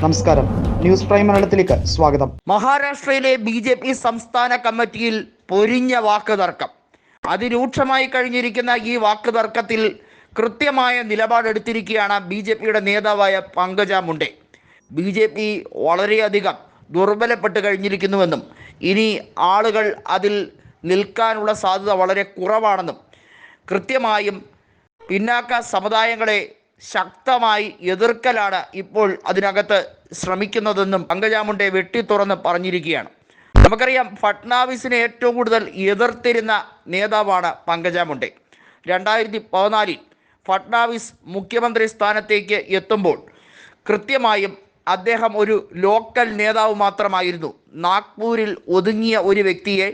നമസ്കാരം. News prime മലയാളത്തിലേക്ക് സ്വാഗതം. മഹാരാഷ്ട്രയിലെ ബി ജെ പി സംസ്ഥാന കമ്മിറ്റിയിൽ പൊരിഞ്ഞ വാക്ക് തർക്കം. അതിരൂക്ഷമായി കഴിഞ്ഞിരിക്കുന്ന ഈ വാക്ക് തർക്കത്തിൽ കൃത്യമായ നിലപാടെടുത്തിരിക്കുകയാണ് ബി ജെ പിയുടെ നേതാവായ Pankaja Munde. B J P വളരെയധികം ദുർബലപ്പെട്ട് കഴിഞ്ഞിരിക്കുന്നുവെന്നും ഇനി ആളുകൾ അതിൽ നിൽക്കാനുള്ള സാധ്യത വളരെ കുറവാണെന്നും കൃത്യമായും പിന്നാക്ക സമുദായങ്ങളെ ശക്തമായി എതിർക്കലാണ് ഇപ്പോൾ അതിനകത്ത് ശ്രമിക്കുന്നതെന്നും പങ്കജാമുണ്ടെ വെട്ടി തുറന്ന് പറഞ്ഞിരിക്കുകയാണ്. നമുക്കറിയാം ഫട്നാവിസിനെ ഏറ്റവും കൂടുതൽ എതിർത്തിരുന്ന നേതാവാണ് പങ്കജാമുണ്ടെ. രണ്ടായിരത്തി പതിനാലിൽ ഫട്നാവിസ് മുഖ്യമന്ത്രി സ്ഥാനത്തേക്ക് എത്തുമ്പോൾ കൃത്യമായും അദ്ദേഹം ഒരു ലോക്കൽ നേതാവ് മാത്രമായിരുന്നു. നാഗ്പൂരിൽ ഒതുങ്ങിയ ഒരു വ്യക്തിയെ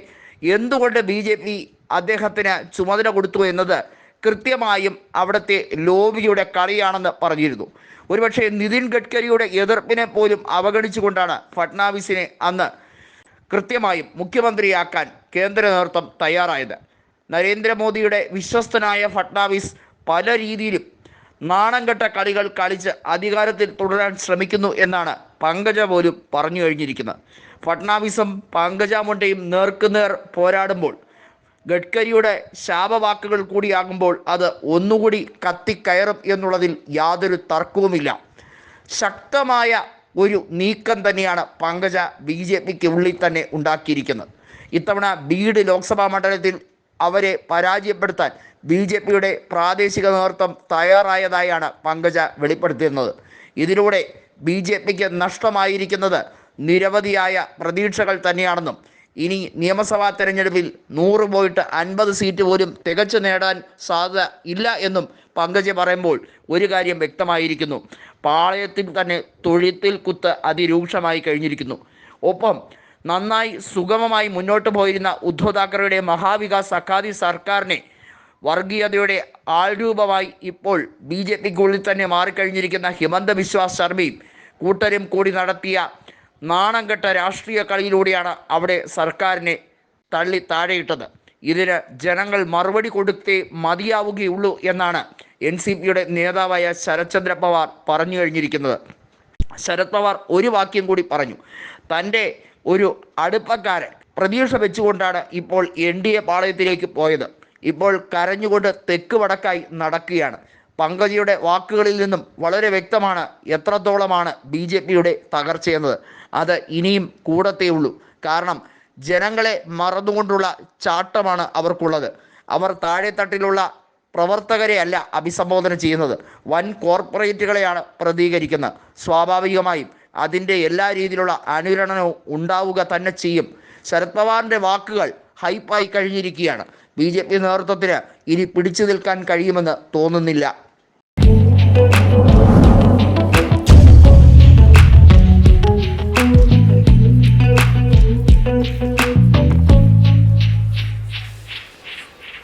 എന്തുകൊണ്ട് ബി ജെ പി അദ്ദേഹത്തിന് ചുമതല കൊടുത്തു എന്നത് കൃത്യമായും അവിടുത്തെ ലോബിയുടെ കളിയാണെന്ന് പറഞ്ഞിരുന്നു. ഒരുപക്ഷെ നിതിൻ ഗഡ്കരിയുടെ എതിർപ്പിനെ പോലും അവഗണിച്ചുകൊണ്ടാണ് ഫട്നാവിസിനെ അന്ന് കൃത്യമായും മുഖ്യമന്ത്രിയാക്കാൻ കേന്ദ്ര നേതൃത്വം തയ്യാറായത്. നരേന്ദ്രമോദിയുടെ വിശ്വസ്തനായ ഫട്നാവിസ് പല രീതിയിലും നാണംകെട്ട കളികൾ കളിച്ച് അധികാരത്തിൽ തുടരാൻ ശ്രമിക്കുന്നു എന്നാണ് പങ്കജ പോലും പറഞ്ഞു കഴിഞ്ഞിരിക്കുന്നത്. ഫട്നാവിസും പങ്കജ മുണ്ടയും നേർക്കുനേർ പോരാടുമ്പോൾ ഗഡ്കരിയുടെ ശാപവാക്കുകൾ കൂടിയാകുമ്പോൾ അത് ഒന്നുകൂടി കത്തിക്കയറും എന്നുള്ളതിൽ യാതൊരു തർക്കവുമില്ല. ശക്തമായ ഒരു നീക്കം തന്നെയാണ് പങ്കജ ബി ജെ പിക്ക് ഉള്ളിൽ തന്നെ ഉണ്ടാക്കിയിരിക്കുന്നത്. ഇത്തവണ ബീഡ് ലോക്സഭാ മണ്ഡലത്തിൽ അവരെ പരാജയപ്പെടുത്താൻ ബി ജെ പിയുടെ പ്രാദേശിക നേതൃത്വം തയ്യാറായതായാണ് പങ്കജ വെളിപ്പെടുത്തുന്നത് ഇതിലൂടെ ബി ജെ പിക്ക് നഷ്ടമായിരിക്കുന്നത് നിരവധിയായ പ്രതീക്ഷകൾ തന്നെയാണെന്നും ഇനി നിയമസഭാ തെരഞ്ഞെടുപ്പിൽ നൂറ് പോയിട്ട് അൻപത് സീറ്റ് പോലും തികച്ചു നേടാൻ സാധ്യത ഇല്ല എന്നും പങ്കജ് പറയുമ്പോൾ ഒരു കാര്യം വ്യക്തമായിരിക്കുന്നു. പാളയത്തിൽ തന്നെ തൊഴുത്തിൽ കുത്ത് അതിരൂക്ഷമായി കഴിഞ്ഞിരിക്കുന്നു. ഒപ്പം നന്നായി സുഗമമായി മുന്നോട്ട് പോയിരുന്ന ഉദ്ധവ് താക്കറെയുടെ മഹാവികാസ് അക്കാദി സർക്കാരിനെ വർഗീയതയുടെ ആൾരൂപമായി ഇപ്പോൾ ബി ജെ പിക്കുള്ളിൽ തന്നെ മാറിക്കഴിഞ്ഞിരിക്കുന്ന ഹിമന്ത ബിശ്വാസ് ശർമ്മയും കൂട്ടരും കൂടി നടത്തിയ നാണം കെട്ട രാഷ്ട്രീയ കളിയിലൂടെയാണ് അവിടെ സർക്കാരിനെ തള്ളി താഴെയിട്ടത്. ഇതിന് ജനങ്ങൾ മറുപടി കൊടുത്തേ മതിയാവുകയുള്ളൂ എന്നാണ് എൻ സി പിയുടെ നേതാവായ ശരത്ചന്ദ്ര പവാർ പറഞ്ഞു കഴിഞ്ഞിരിക്കുന്നത്. ശരത് പവാർ ഒരു വാക്യം കൂടി പറഞ്ഞു. തന്റെ ഒരു അടുപ്പക്കാരൻ പ്രതീക്ഷ വെച്ചുകൊണ്ടാണ് ഇപ്പോൾ എൻ ഡി എ പാളയത്തിലേക്ക് പോയത്. ഇപ്പോൾ കരഞ്ഞുകൊണ്ട് തെക്ക് വടക്കായി നടക്കുകയാണ്. പങ്കജയുടെ വാക്കുകളിൽ നിന്നും വളരെ വ്യക്തമാണ് എത്രത്തോളമാണ് ബി ജെ പിയുടെ തകർച്ചയെന്നത് അത് ഇനിയും കൂടത്തേ ഉള്ളൂ. കാരണം ജനങ്ങളെ മറന്നുകൊണ്ടുള്ള ചാട്ടമാണ് അവർക്കുള്ളത്. അവർ താഴെത്തട്ടിലുള്ള പ്രവർത്തകരെ അല്ല അഭിസംബോധന ചെയ്യുന്നത്. വൻ കോർപ്പറേറ്റുകളെയാണ് പ്രതികരിക്കുന്നത്. സ്വാഭാവികമായും അതിന്റെ എല്ലാ രീതിയിലുള്ള അനുരണനവും ഉണ്ടാവുക തന്നെ ചെയ്യും. ശരത് പവാറിന്റെ വാക്കുകൾ ഹൈപ്പായി കഴിഞ്ഞിരിക്കുകയാണ്. ബി ജെ പി നേതൃത്വത്തിന് ഇനി പിടിച്ചു നിൽക്കാൻ കഴിയുമെന്ന് തോന്നുന്നില്ല.